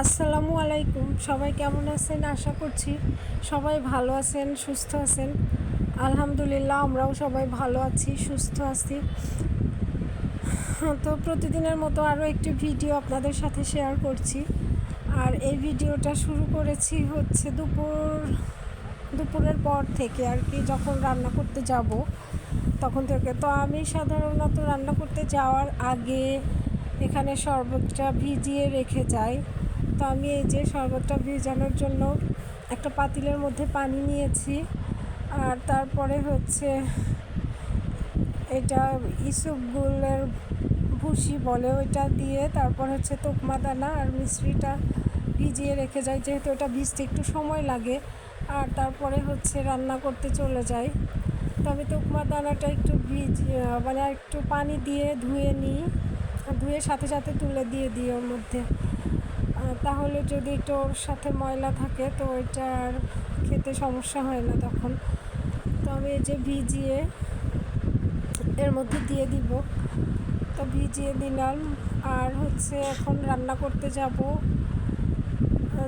আসসালামু আলাইকুম। সবাই কেমন আছেন? আশা করছি সবাই ভালো আছেন, সুস্থ আছেন। আলহামদুলিল্লাহ, আমরাও সবাই ভালো আছি, সুস্থ আছি। তো প্রতিদিনের মতো আরও একটি ভিডিও আপনাদের সাথে শেয়ার করছি। আর এই ভিডিওটা শুরু করেছি হচ্ছে দুপুর, দুপুরের পর থেকে আর কি যখন রান্না করতে যাব, তখন থেকে। তো আমি সাধারণত রান্না করতে যাওয়ার আগে এখানে শরবতটা ভিজিয়ে রেখে যাই। তো আমি এই যে শরবতটা ভিজানোর জন্য একটা পাতিলের মধ্যে পানি নিয়েছি। আর তারপরে হচ্ছে এটা ইসুপগুলের ভুসি বলে ওইটা দিয়ে তারপর হচ্ছে তোকমা দানা আর মিশ্রিটা ভিজিয়ে রেখে যাই, যেহেতু এটা ভিজতে একটু সময় লাগে। আর তারপরে হচ্ছে রান্না করতে চলে যাই। তো আমি তোকমা দানাটা একটু ভিজ মানে একটু পানি দিয়ে ধুয়ে নিই ধুয়ে সাথে সাথে তুলে দিয়ে দিই ওর মধ্যে। তাহলে যদি একটু ওর সাথে ময়লা থাকে, তো ওইটা আর খেতে সমস্যা হয় না তখন। তো আমি এই যে ভিজিয়ে এর মধ্যে দিয়ে দিব। তো ভিজিয়ে দিলাম। আর হচ্ছে এখন রান্না করতে যাব।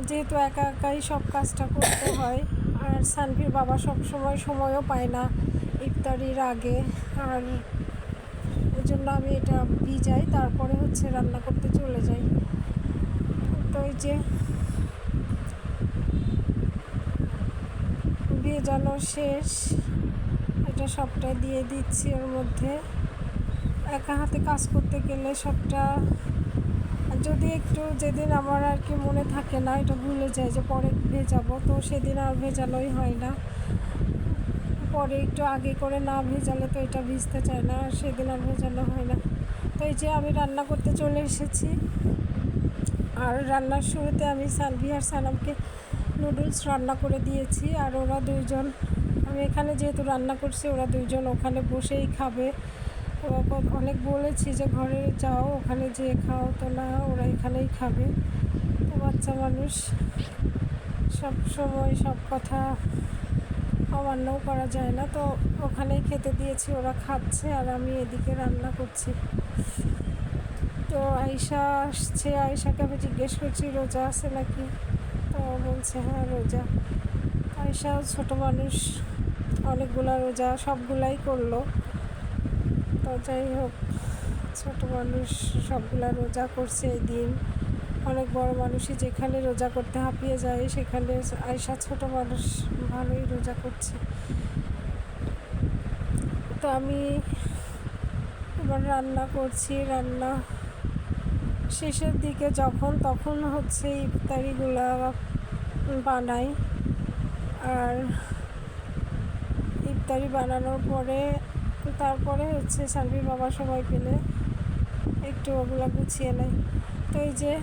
যেহেতু একা একাই সব কাজটা করতে হয়, আর সানভির বাবা সব সময় সময়ও পায় না ইফতারির আগে। আর জন্য আমি এটা ভিজাই, তারপরে হচ্ছে রান্না করতে চলে যাই। যে ভেজানো শেষ, এটা সবটা দিয়ে দিচ্ছি ওর মধ্যে। একা হাতে কাজ করতে গেলে সবটা, যদি একটু যেদিন আমার আর কি মনে থাকে না, এটা ভুলে যায় যে পরে ভেজাবো, তো সেদিন আর ভেজানোই হয় না। পরে একটু আগে করে না ভেজালে তো এটা ভিজতে চায় না সেদিন আর ভেজানো হয় না। তো এই যে আমি রান্না করতে চলে এসেছি। আর রান্নার শুরুতে আমি সানভি আর সানামকে নুডলস রান্না করে দিয়েছি আর ওরা দুইজন, আমি এখানে যেহেতু রান্না করছি, ওরা দুইজন ওখানে বসেই খাবে। অনেক বলেছি যে ঘরে যাও, ওখানে যেয়ে খাও, তো না, ওরা এখানেই খাবে। তো বাচ্চা মানুষ, সব সময় সব কথা অমান্যও করা যায় না। তো ওখানেই খেতে দিয়েছি, ওরা খাচ্ছে আর আমি এদিকে রান্না করছি। তো আয়সা আসছে আয়সাকে আমি জিজ্ঞেস করছি, রোজা আছে নাকি? তো বলছে হ্যাঁ রোজা। আয়সা ছোট মানুষ, অনেকগুলা রোজা সবগুলাই করল। তো যাই হোক, ছোট মানুষ সবগুলা রোজা করছে এই দিন। অনেক বড় মানুষই যেখানে রোজা করতে হাঁপিয়ে যায়, সেখানে আয়সা ছোট মানুষ ভালোই রোজা করছে। তো আমি এবার রান্না করছি, রান্না শেষের দিকে যখন, তখন হচ্ছে ইফতারিগুলা বানাই। আর ইফতারি বানানোর পরে, তারপরে হচ্ছে সালভির বাবা সময় পেলে একটু ওগুলা গুছিয়ে নেয়। তো এই যে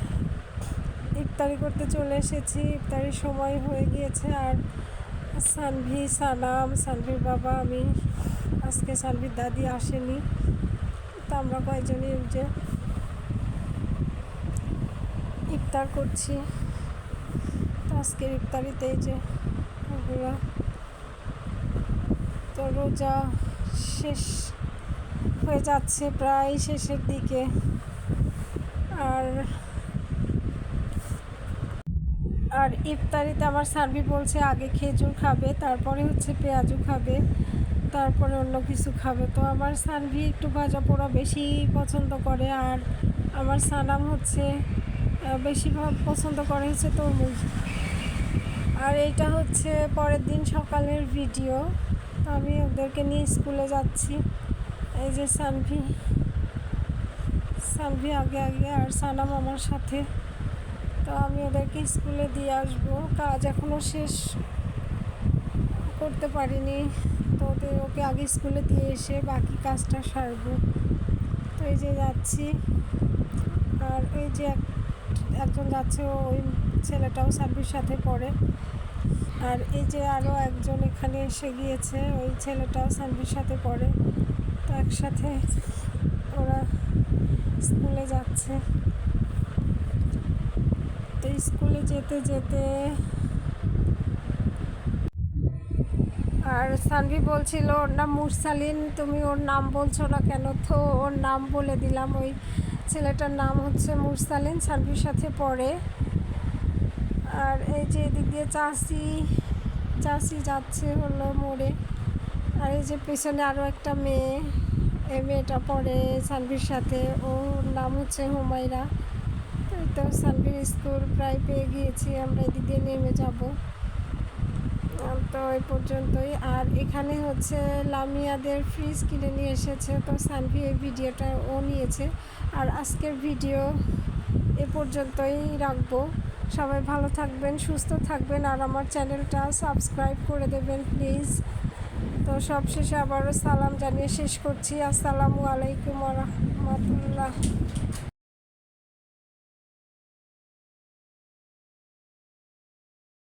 ইফতারি করতে চলে এসেছি, ইফতারির সময় হয়ে গিয়েছে। আর সানভি সালাম, সানভির বাবা, আমি, আজকে সানভির দাদি আসেনি। তো আমরা কয়েকজনই যে ইফতার করছি। আজকের ইফতারিতে এই যে তো রোজা শেষ হয়ে যাচ্ছে প্রায় শেষের দিকে। আর আর ইফতারিতে আমার সার্ভি বলছে আগে খেজুর খাবে, তারপরে হচ্ছে পেঁয়াজু খাবে, তারপরে অন্য কিছু খাবে। তো আমার সানভি একটু ভাজা পোড়া বেশি পছন্দ করে, আর আমার সানাম হচ্ছে বেশি পছন্দ করে হচ্ছে তরমুজ। আর এইটা হচ্ছে পরের দিন সকালের ভিডিও। আমি ওদেরকে নিয়ে স্কুলে যাচ্ছি। এই যে সানভি। সানভি আগে আগে আর সানাম আমার সাথে। তো আমি ওদেরকে স্কুলে দিয়ে আসব। কাজ এখনও শেষ করতে পারিনি। তো ওদের ওকে আগে স্কুলে দিয়ে এসে বাকি কাজটা সারবো। তো এই যে যাচ্ছি। আর এই যে একজন যাচ্ছে ওই ছেলেটাও সার্ভিস সাথে পড়ে। আর এই যে আরও একজন এখানে এসে গিয়েছে, ওই ছেলেটাও সার্ভিস সাথে পড়ে। তো একসাথে ওরা স্কুলে যাচ্ছে। তো স্কুলে যেতে যেতে আর সানভি বলছিল, ওর নাম মুরসালিন, তুমি ওর নাম বলছো না কেন? তো ওর নাম বলে দিলাম, ওই ছেলেটার নাম হচ্ছে মুরসালিন, সানভির সাথে পড়ে। আর এই যে এদিক দিয়ে চাষি চাষি যাচ্ছে হলো মোড়ে। আর এই যে পেছনে আরও একটা মেয়ে, এই মেয়েটা পড়ে সানভির সাথে, ওর নাম হচ্ছে হুমায়রা। এই তো সানভির স্কুল প্রায় পেয়ে গিয়েছি, আমরা এদিক দিয়ে নেমে যাব। তো এই পর্যন্তই। আর এখানে হচ্ছে লামিয়াদের ফ্রিজ কিনে নিয়ে এসেছে, তো সানভি এই ভিডিওটা ও নিয়েছে। আর আজকের ভিডিও এ পর্যন্তই রাখব। সবাই ভালো থাকবেন, সুস্থ থাকবেন, আর আমার চ্যানেলটা সাবস্ক্রাইব করে দেবেন প্লিজ তো সবশেষে আবারও সালাম জানিয়ে শেষ করছি। আসসালামু আলাইকুম রহমতুল্লাহ।